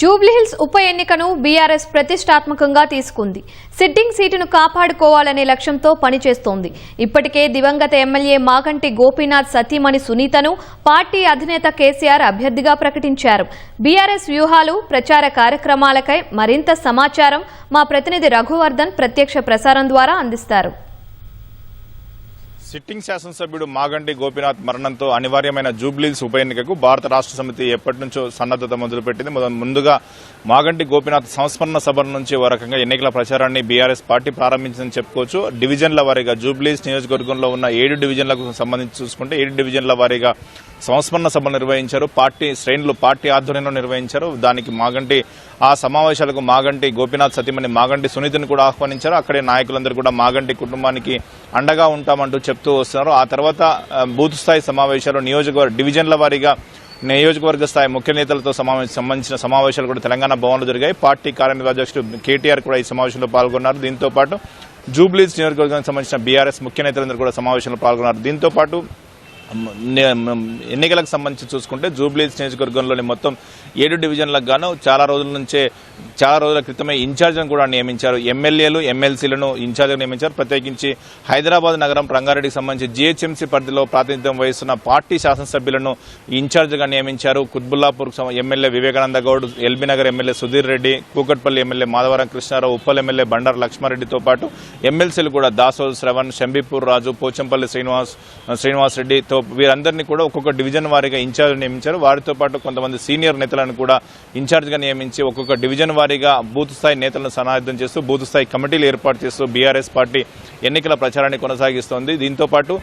జూబ్లీహిల్స్ ఉప ఎన్నికను బీఆర్ఎస్ ప్రతిష్టాత్మకంగా తీసుకుంది. సిట్టింగ్ సీటును కాపాడుకోవాలనే లక్ష్యంతో పనిచేస్తోంది. ఇప్పటికే దివంగత ఎమ్మెల్యే మాగంటి గోపీనాథ్ సతీమణి సునీతను పార్టీ అధినేత కేసీఆర్ అభ్యర్థిగా ప్రకటించారు. బీఆర్ఎస్ వ్యూహాలు ప్రచార కార్యక్రమాలకై మరింత సమాచారం మా ప్రతినిధి రఘువర్ధన్ ప్రత్యక్ష ప్రసారం ద్వారా అందిస్తారు. సిట్టింగ్ శాసనసభ్యుడు మాగంటి గోపీనాథ్ మరణంతో అనివార్యమైన జూబ్లీస్ ఉప ఎన్నికకు భారత రాష్ట్ర సమితి ఎప్పటి నుంచో సన్నద్దత మొదలుపెట్టింది. ముందుగా మాగంటి గోపీనాథ్ సంస్మరణ సభ నుంచి ఓ రకంగా ఎన్నికల ప్రచారాన్ని బీఆర్ఎస్ పార్టీ ప్రారంభించిందని చెప్పుకోవచ్చు. డివిజన్ల వారీగా జూబ్లీస్ నియోజకవర్గంలో ఉన్న ఏడు డివిజన్లకు సంబంధించి చూసుకుంటే ఏడు డివిజన్ల వారీగా సంస్మరణ సభ నిర్వహించారు. పార్టీ శ్రేణులు పార్టీ ఆధ్వర్యంలో నిర్వహించారు. దానికి మాగంటి ఆ సమావేశాలకు మాగంటి గోపీనాథ్ సతీమణి మాగంటి సునీతను కూడా ఆహ్వానించారు. అక్కడే నాయకులందరూ కూడా మాగంటి కుటుంబానికి అండగా ఉంటామంటూ చెప్తూ వస్తున్నారు. ఆ తర్వాత బూత్ స్థాయి సమావేశాలు నియోజకవర్గ డివిజన్ల వారీగా నియోజకవర్గ స్థాయి ముఖ్య నేతలతో సమావేశం సంబంధించిన సమావేశాలు కూడా తెలంగాణ భవన్లో జరిగాయి. పార్టీ కార్యనిర్వాహకుడు కేటీఆర్ కూడా ఈ సమావేశంలో పాల్గొన్నారు. దీంతో పాటు జూబ్లీస్ నియోజకవర్గానికి సంబంధించిన బీఆర్ఎస్ ముఖ్య నేతలందరూ కూడా సమావేశంలో పాల్గొన్నారు. దీంతో పాటు ఎన్నికలకు సంబంధించి చూసుకుంటే జూబ్లీ నియోజకవర్గంలోని మొత్తం ఏడు డివిజన్లకు గాను చాలా రోజుల నుంచే చాలా రోజుల క్రితమే ఇన్ఛార్జ్ను కూడా నియమించారు. ఎమ్మెల్యేలు ఎమ్మెల్సీలను ఇన్ఛార్జ్గా నియమించారు. ప్రత్యేకించి హైదరాబాద్ నగరం రంగారెడ్డికి సంబంధించి జీహెచ్ఎంసీ పరిధిలో ప్రాతినిధ్యం వహిస్తున్న పార్టీ శాసనసభ్యులను ఇన్ఛార్జ్గా నియమించారు. Quthbullapur MLA Vivekananda Goud LB Nagar MLA Sudheer Reddy Kukatpally MLA Madhavaram Krishnarao Uppal MLA Bandaru లక్ష్మారెడ్డితో పాటు ఎమ్మెల్సీలు కూడా దాసోల్ శ్రవణ్ శంబీపూర్ రాజు పోచంపల్లి శ్రీనివాస్ శ్రీనివాస్ రెడ్డితో వీరందరినీ కూడా ఒక్కొక్క డివిజన్ వారీగా ఇన్ఛార్జ్ నియమించారు. వారితో పాటు కొంతమంది సీనియర్ నేతలను కూడా ఇన్ఛార్జ్గా నియమించి ఒక్కొక్క డివిజన్ వారీగా బూత్ స్థాయి నేతలను సన్నాహితం చేస్తూ బూత్ స్థాయి కమిటీలు ఏర్పాటు చేస్తూ బీఆర్ఎస్ పార్టీ ఎన్నికల ప్రచారాన్ని కొనసాగిస్తోంది. దీంతో పాటు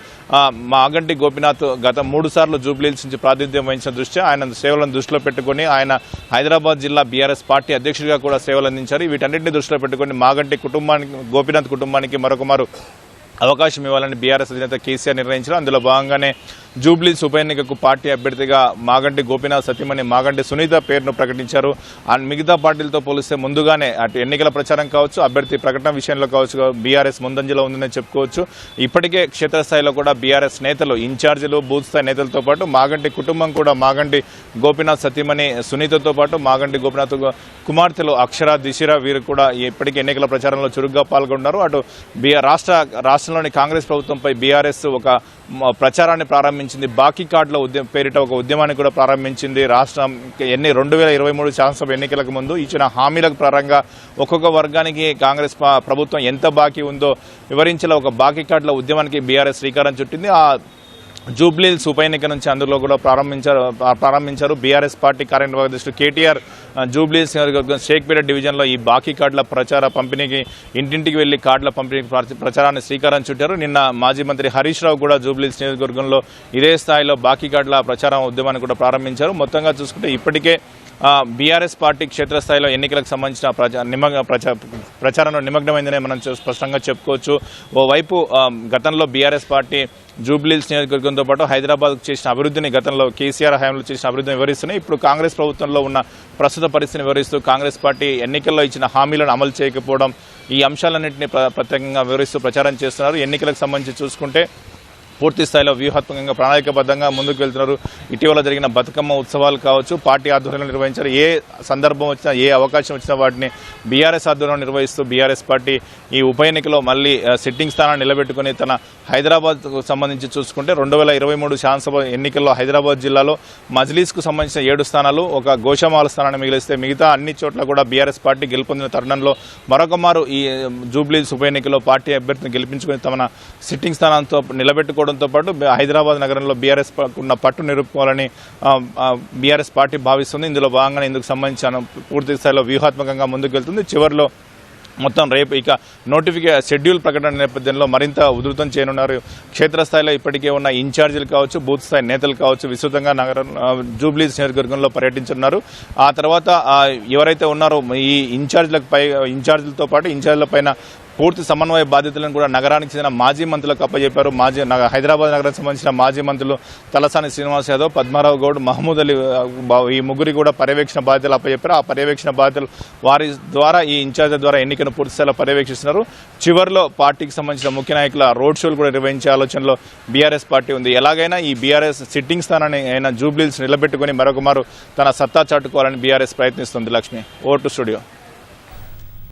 మాగంటి గోపినాథ్ గత మూడు సార్లు జూబ్లీల్స్ నుంచి ప్రాతినిధ్యం వహించిన దృష్ట్యా ఆయన సేవలను దృష్టిలో పెట్టుకుని ఆయన హైదరాబాద్ జిల్లా బీఆర్ఎస్ పార్టీ అధ్యక్షుడిగా కూడా సేవలు అందించారు. వీటన్నింటినీ దృష్టిలో పెట్టుకుని మాగంటి కుటుంబానికి గోపినాథ్ కుటుంబానికి మరొకమారు అవకాశం ఇవ్వాలని బీఆర్ఎస్ అధినేత కేసీఆర్ నిర్ణయించారు. అందులో భాగంగానే జూబ్లీస్ ఉప ఎన్నికకు పార్టీ అభ్యర్థిగా మాగంటి గోపీనాథ్ సతీమణి మాగంటి సునీత పేరును ప్రకటించారు. అండ్ మిగతా పార్టీలతో పోలిస్తే ముందుగానే అటు ఎన్నికల ప్రచారం కావచ్చు అభ్యర్థి ప్రకటన విషయంలో కావచ్చు బీఆర్ఎస్ ముందంజలో ఉందని చెప్పుకోవచ్చు. ఇప్పటికే క్షేత్రస్థాయిలో కూడా బీఆర్ఎస్ నేతలు ఇన్ఛార్జీలు బూత్ స్థాయి నేతలతో పాటు మాగంటి కుటుంబం కూడా మాగంటి గోపీనాథ్ సతీమణి సునీతతో పాటు మాగంటి గోపీనాథ్ కుమార్తెలు అక్షర దిశిర వీరు కూడా ఇప్పటికే ఎన్నికల ప్రచారంలో చురుగ్గా పాల్గొన్నారు. అటు బీఆర్ రాష్ట్ర రాష్ట్రంలోని కాంగ్రెస్ ప్రభుత్వంపై బీఆర్ఎస్ ఒక ప్రచారాన్ని ప్రారంభించింది. బాకీ కార్డుల ఉద్యమ పేరిట ఒక ఉద్యమాన్ని కూడా ప్రారంభించింది. రాష్ట్రం ఎన్ని రెండు వేల ఇరవై మూడు శాసనసభ ఎన్నికలకు ముందు ఇచ్చిన హామీలకు పరంగా ఒక్కొక్క వర్గానికి కాంగ్రెస్ ప్రభుత్వం ఎంత బాకీ ఉందో వివరించేలా ఒక బాకీ కార్డుల ఉద్యమానికి బీఆర్ఎస్ శ్రీకారం చుట్టింది. ఆ జూబ్లీహిల్స్ ఉప ఎన్నిక నుంచి అందులో కూడా ప్రారంభించారు ప్రారంభించారు. బీఆర్ఎస్ పార్టీ కార్యనిర్వాహక అధ్యక్షుడు కేటీఆర్ జూబ్లీ జూబ్లీహిల్స్ షేక్పేట డివిజన్లో ఈ బాకీ కార్డుల ప్రచార పంపిణీకి ఇంటింటికి వెళ్ళి కార్డుల పంపిణీకి ప్రచారాన్ని శ్రీకారం చుట్టారు. నిన్న మాజీ మంత్రి హరీష్ రావు కూడా జూబ్లీహిల్స్ నియోజకవర్గంలో ఇదే స్థాయిలో బాకీ కార్డుల ప్రచారం ఉద్యమాన్ని కూడా ప్రారంభించారు. మొత్తంగా చూసుకుంటే ఇప్పటికే బీఆర్ఎస్ పార్టీ క్షేత్రస్థాయిలో ఎన్నికలకు సంబంధించిన ప్రచా- నిమగ్న ప్రచా- ప్రచారంలో నిమగ్నమైందనే మనం చూ- స్పష్టంగా చెప్పుకోవచ్చు. ఓవైపు గతంలో బీఆర్ఎస్ పార్టీ జూబ్లీస్ నియోజకవర్గంతో పాటు హైదరాబాద్ చేసిన అభివృద్ధిని గతంలో కేసీఆర్ హయాంలో చేసిన అభివృద్ధిని వివరిస్తున్నాయి. ఇప్పుడు కాంగ్రెస్ ప్రభుత్వంలో ఉన్న ప్రస్తుత పరిస్థితిని వివరిస్తూ కాంగ్రెస్ పార్టీ ఎన్నికల్లో ఇచ్చిన హామీలను అమలు చేయకపోవడం ఈ అంశాలన్నింటినీ ప్ర- ప్రత్యేకంగా వివరిస్తూ ప్రచారం చేస్తున్నారు. ఎన్నికలకు సంబంధించి చూసుకుంటే పూర్తి స్థాయిలో వ్యూహాత్మకంగా ప్రణాళికబద్ధంగా ముందుకు వెళ్తున్నారు ఇటీవల జరిగిన బతుకమ్మ ఉత్సవాలు కావచ్చు పార్టీ ఆధ్వర్యంలో నిర్వహించారు. ఏ సందర్భం వచ్చినా ఏ అవకాశం వచ్చినా వాటిని బీఆర్ఎస్ ఆధ్వర్యంలో నిర్వహిస్తూ బీఆర్ఎస్ పార్టీ ఈ ఉప ఎన్నికలో మళ్ళీ సిట్టింగ్ స్థానాన్ని నిలబెట్టుకుని తన హైదరాబాద్కు సంబంధించి చూసుకుంటే రెండు వేల ఇరవై మూడు శాసనసభ ఎన్నికల్లో హైదరాబాద్ జిల్లాలో మజ్లీస్కు సంబంధించిన ఏడు స్థానాలు ఒక గోషమాల స్థానాన్ని మిగిలిస్తే మిగతా అన్ని చోట్ల కూడా బీఆర్ఎస్ పార్టీ గెలుపొందిన తరుణంలో మరొక మారు ఈ జూబ్లీస్ ఉప ఎన్నికలో పార్టీ అభ్యర్థిని గెలిపించుకుని తమ సిట్టింగ్ స్థానంతో నిలబెట్టుకోవడం నిలబెట్టుకోవడంతో పాటు హైదరాబాద్ నగరంలో బీఆర్ఎస్ ఉన్న పట్టు నిలుపుకోవాలని బీఆర్ఎస్ పార్టీ భావిస్తుంది. ఇందులో భాగంగానే ఇందుకు సంబంధించిన పూర్తి స్థాయిలో వ్యూహాత్మకంగా ముందుకు వెళ్తుంది చివరిలో మొత్తం రేపు ఇక నోటిఫికే షెడ్యూల్ ప్రకటన నేపథ్యంలో మరింత ఉధృతం చేయనున్నారు. క్షేత్రస్థాయిలో ఇప్పటికే ఉన్న ఇన్ఛార్జీలు కావచ్చు బూత్ స్థాయి నేతలు కావచ్చు విస్తృతంగా నగరం జూబ్లీస్ నియోజకవర్గంలో పర్యటించనున్నారు. ఆ తర్వాత ఎవరైతే ఉన్నారో ఈ ఇన్ఛార్జీలకు పై ఇన్ఛార్జీలతో పాటు ఇన్ఛార్జీల పైన పూర్తి సమన్వయ బాధ్యతలను కూడా నగరానికి చెందిన మాజీ మంత్రులకు అప్పచెప్పారు మాజీ నగ- హైదరాబాద్ నగరానికి సంబంధించిన మాజీ మంత్రులు తలసాని శ్రీనివాస్ యాదవ్ పద్మారావు గౌడ్ మహమూద్ అలీ ఈ ముగ్గురి కూడా పర్యవేక్షణ బాధ్యతలు అప్పచెప్పారు ఆ పర్యవేక్షణ బాధ్యతలు వారి ద్వారా ఈ ఇన్ఛార్జ్ ద్వారా ఎన్నికను పూర్తిస్థాయిలో పర్యవేక్షిస్తున్నారు. చివరిలో పార్టీకి సంబంధించిన ముఖ్య నాయకుల రోడ్ షోలు కూడా నిర్వహించే ఆలోచనలో బీఆర్ఎస్ పార్టీ ఉంది. ఎలాగైనా ఈ బీఆర్ఎస్ సిట్టింగ్ స్థానాన్ని అయిన జూబ్లీస్ నిలబెట్టుకుని మరొకమారు తన సత్తా చాటుకోవాలని బీఆర్ఎస్ ప్రయత్నిస్తుంది లక్ష్మి. Vote studio.